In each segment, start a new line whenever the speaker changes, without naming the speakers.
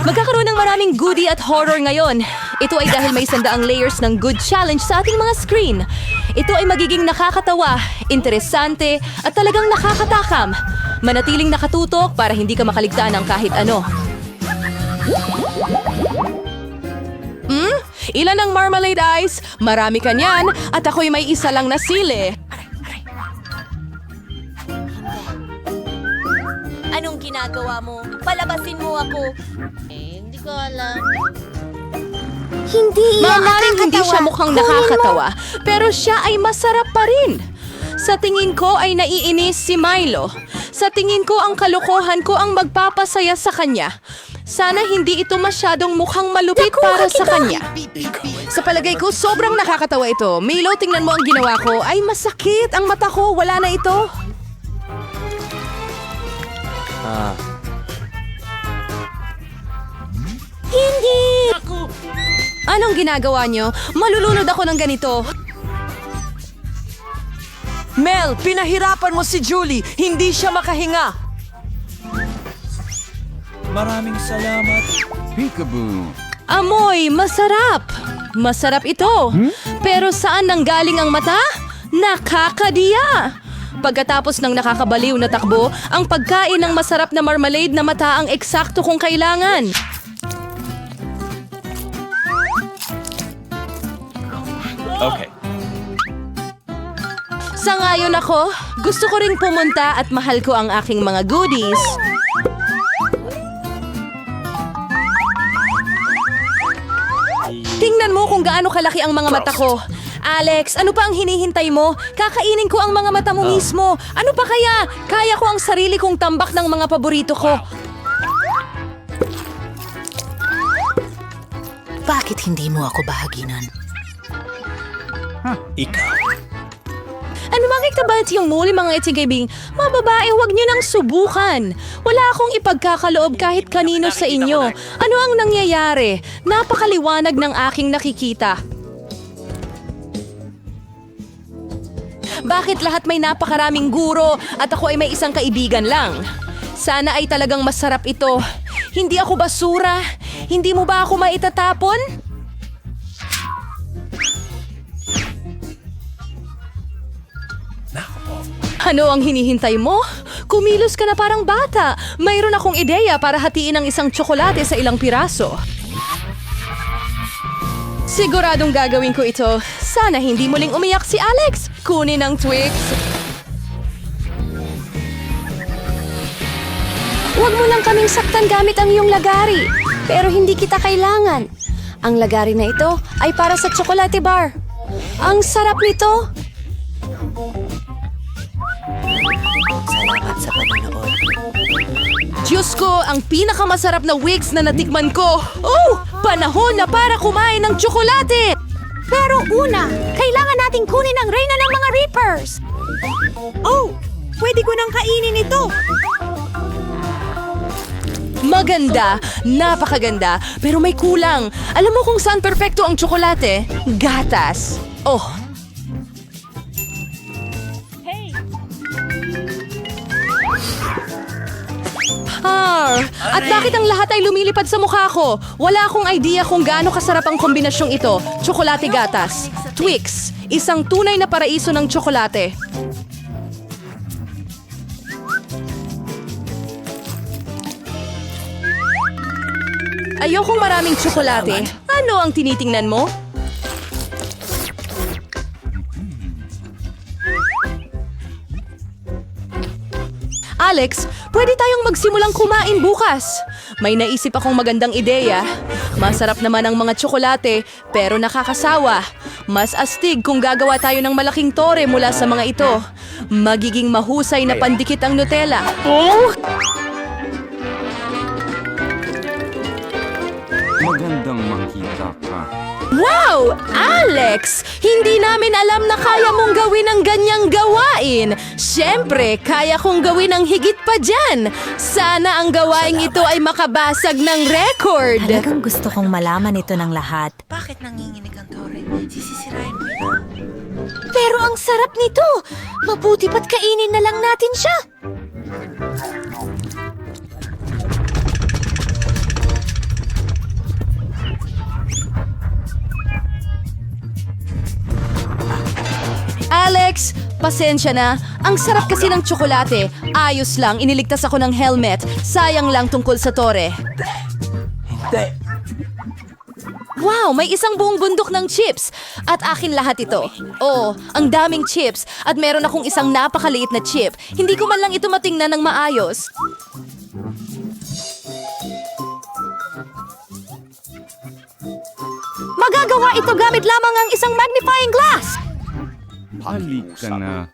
Magkakaroon ng maraming goodie at horror ngayon. Ito ay dahil may sandaang layers ng good challenge sa ating mga screen. Ito ay magiging nakakatawa, interesante, at talagang nakakatakam. Manatiling nakatutok para hindi ka makaligtaan ng kahit ano. Hmm? Ilan ang marmalade ice? Marami ka niyan at ako'y may isa lang na sili.
Ginagawa mo? Palabasin mo ako. Eh, hindi ko alam.
Hindi iyan
Maaaring hindi siya mukhang
Kunin mo.
nakakatawa, pero siya ay masarap pa rin. Sa tingin ko ay naiinis si Milo. Sa tingin ko ang kalokohan ko ang magpapasaya sa kanya. Sana hindi ito masyadong mukhang malupit
Nakuha
para sa
kita.
kanya. Sa palagay ko, sobrang nakakatawa ito. Milo, tingnan mo ang ginawa ko. Ay, masakit ang mata ko. Wala na ito.
Hindi!
Anong ginagawa niyo? Malulunod ako ng ganito.
Mel, pinahirapan mo si Julie. Hindi siya makahinga.
Maraming salamat. Peekaboo.
Amoy, masarap. Masarap ito. Pero saan nanggaling ang mata? Nakakadiya. Pagkatapos ng nakakabaliw na takbo, ang pagkain ng masarap na marmalade na mata ang eksakto kong kailangan.
Okay.
Sangayon ako, gusto ko ring pumunta at mahal ko ang aking mga goodies. Tingnan mo kung gaano kalaki ang mga mata ko. Alex, ano pa ang hinihintay mo? Kakainin ko ang mga mata mo mismo. Ano pa kaya? Kaya ko ang sarili kong tambak ng mga paborito ko.
Bakit hindi mo ako bahaginan?
Ikaw.
Ano makita ba yung muli mga iting kaibing? Mga babae, huwag niyo nang subukan. Wala akong ipagkakaloob kahit kanino sa inyo. Ano ang nangyayari? Napakaliwanag ng aking nakikita. Bakit lahat may napakaraming guro at ako ay may isang kaibigan lang? Sana ay talagang masarap ito. Hindi ako basura. Hindi mo ba ako maitatapon? Ano ang hinihintay mo? Kumilos ka na parang bata. Mayroon akong ideya para hatiin ang isang tsokolate sa ilang piraso. Siguradong gagawin ko ito. Sana hindi muling umiyak si Alex. Kunin ang Twix.
Huwag mo lang kaming saktan gamit ang iyong lagari. Pero hindi kita kailangan. Ang lagari na ito ay para sa chocolate bar. Ang sarap nito.
Salamat sa panonood.
Diyos ko, ang pinakamasarap na wigs na natikman ko. Oh, panahon na para kumain ng tsokolate!
Pero una, kailangan nating kunin ang reyna ng mga Reapers.
Oh, pwede ko nang kainin ito.
Maganda, napakaganda, pero may kulang. Alam mo kung saan perpekto ang tsokolate? Gatas. Oh. Ah, at bakit ang lahat ay lumilipad sa mukha ko? Wala akong idea kung gaano kasarap ang kombinasyong ito. Tsokolate gatas. Twix, isang tunay na paraiso ng tsokolate. Ayokong maraming tsokolate. Ano ang tinitingnan mo? Alex, pwede tayong magsimulang kumain bukas. May naisip akong magandang ideya. Masarap naman ang mga tsokolate, pero nakakasawa. Mas astig kung gagawa tayo ng malaking tore mula sa mga ito. Magiging mahusay na pandikit ang Nutella.
Magandang makita ka.
Wow! Alex! Hindi namin alam na kaya mong gawin ang ganyang gawain. Siyempre, kaya kong gawin ang higit pa dyan. Sana ang gawain ito ay makabasag ng record.
Talagang gusto kong malaman ito ng lahat.
Bakit nanginginig ang tore? Sisisirain mo ito.
Pero ang sarap nito. Mabuti pa't kainin na lang natin siya.
Pasensya na, ang sarap kasi ng tsokolate. Ayos lang, iniligtas ako ng helmet. Sayang lang tungkol sa tore. Wow, may isang buong bundok ng chips. At akin lahat ito. Oo, ang daming chips. At meron akong isang napakaliit na chip. Hindi ko man lang ito matingnan ng maayos. Magagawa ito gamit lamang ang isang magnifying glass.
Halika na.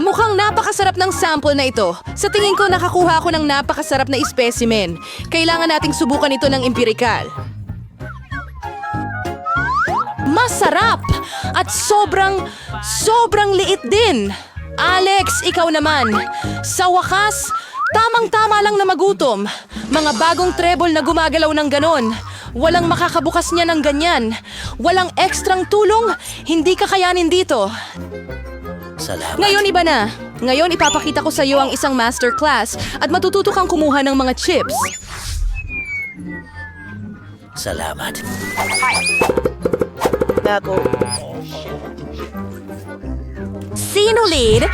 Mukhang napakasarap ng sample na ito. Sa tingin ko, nakakuha ako ng napakasarap na specimen. Kailangan nating subukan ito ng empirikal. Masarap! At sobrang, sobrang liit din. Alex, ikaw naman. Sa wakas, tamang-tama lang na magutom. Mga bagong treble na gumagalaw ng ganon. Walang makakabukas niya ng ganyan. Walang ekstrang tulong. Hindi kakayanin dito. Ngayon iba na. Ngayon ipapakita ko sa iyo ang isang masterclass at matututo kang kumuha ng mga chips.
Salamat.
Sino lead?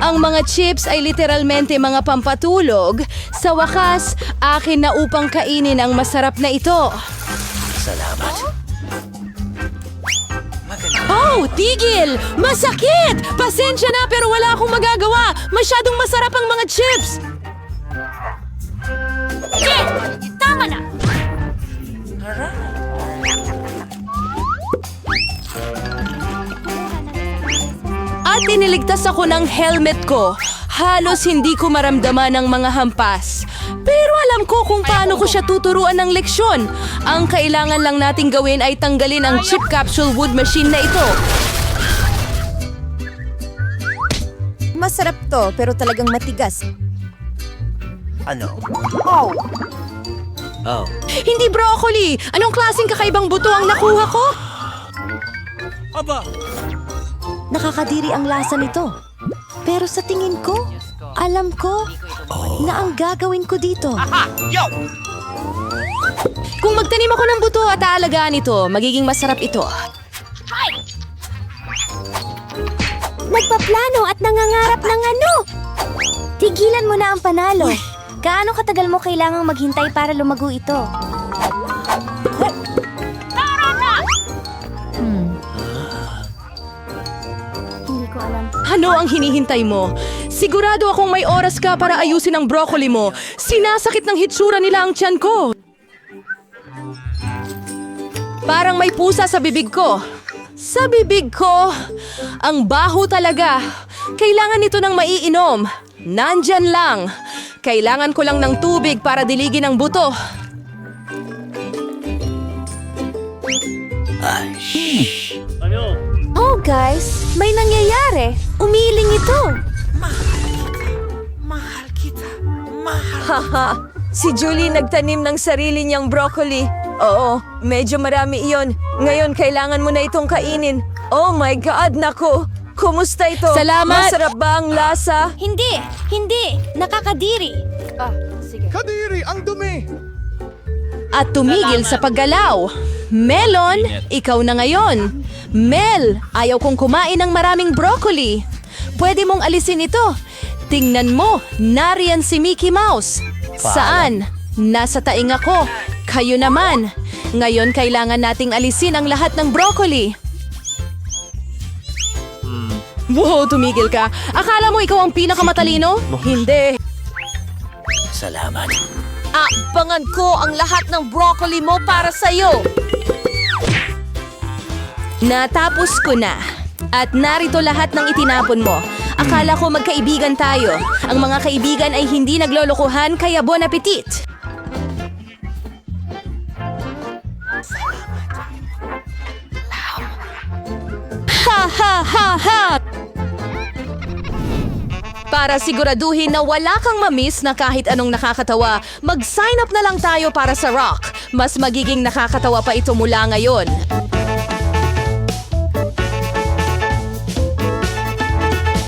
Ang mga chips ay literalmente mga pampatulog. Sa wakas, akin na upang kainin ang masarap na ito.
Salamat.
Oh, tigil! Masakit! Pasensya na pero wala akong magagawa. Masyadong masarap ang mga chips.
Tama na!
At iniligtas ako ng helmet ko. Halos hindi ko maramdaman ang mga hampas. Pero alam ko kung paano ko siya tuturuan ng leksyon. Ang kailangan lang nating gawin ay tanggalin ang chip capsule wood machine na ito.
Masarap to, pero talagang matigas.
Ano?
Oh,
Oh.
Hindi broccoli! Anong klaseng kakaibang buto ang nakuha ko?
Nakakadiri ang lasa nito. Pero sa tingin ko, alam ko na ang gagawin ko dito.
Kung magtanim ako ng buto at aalagaan ito, magiging masarap ito.
Nagpaplano at nangangarap ng ano? Tigilan mo na ang panalo. Gaano katagal mo kailangang maghintay para lumago ito?
Ano ang hinihintay mo? Sigurado akong may oras ka para ayusin ang broccoli mo. Sinasakit ng hitsura nila ang tiyan ko. Parang may pusa sa bibig ko. Sa bibig ko, ang baho talaga. Kailangan nito ng maiinom. Nandyan lang. Kailangan ko lang ng tubig para diligin ang buto.
Guys, may nangyayari. Umiiling ito.
Haha, si Julie nagtanim ng sarili niyang broccoli. Oo, medyo marami iyon. Ngayon, kailangan mo na itong kainin. Oh my God, nako! Kumusta ito?
Salamat!
Masarap ba ang lasa?
Hindi, hindi. Nakakadiri.
At tumigil sa paggalaw. Melon, ikaw na ngayon. Mel, ayaw kong kumain ng maraming broccoli. Pwede mong alisin ito. Tingnan mo, nariyan si Mickey Mouse. Saan? Nasa taing ako. Kayo naman. Ngayon kailangan nating alisin ang lahat ng broccoli. Wow, tumigil ka. Akala mo ikaw ang pinakamatalino? Hindi.
Salamat.
Abangan ko ang lahat ng broccoli mo para sa'yo. Natapos ko na. At narito lahat ng itinapon mo. Akala ko magkaibigan tayo. Ang mga kaibigan ay hindi naglolokohan kaya bon appetit. Ha ha ha ha! Para siguraduhin na wala kang mamiss na kahit anong nakakatawa, mag-sign up na lang tayo para sa Rock. Mas magiging nakakatawa pa ito mula ngayon.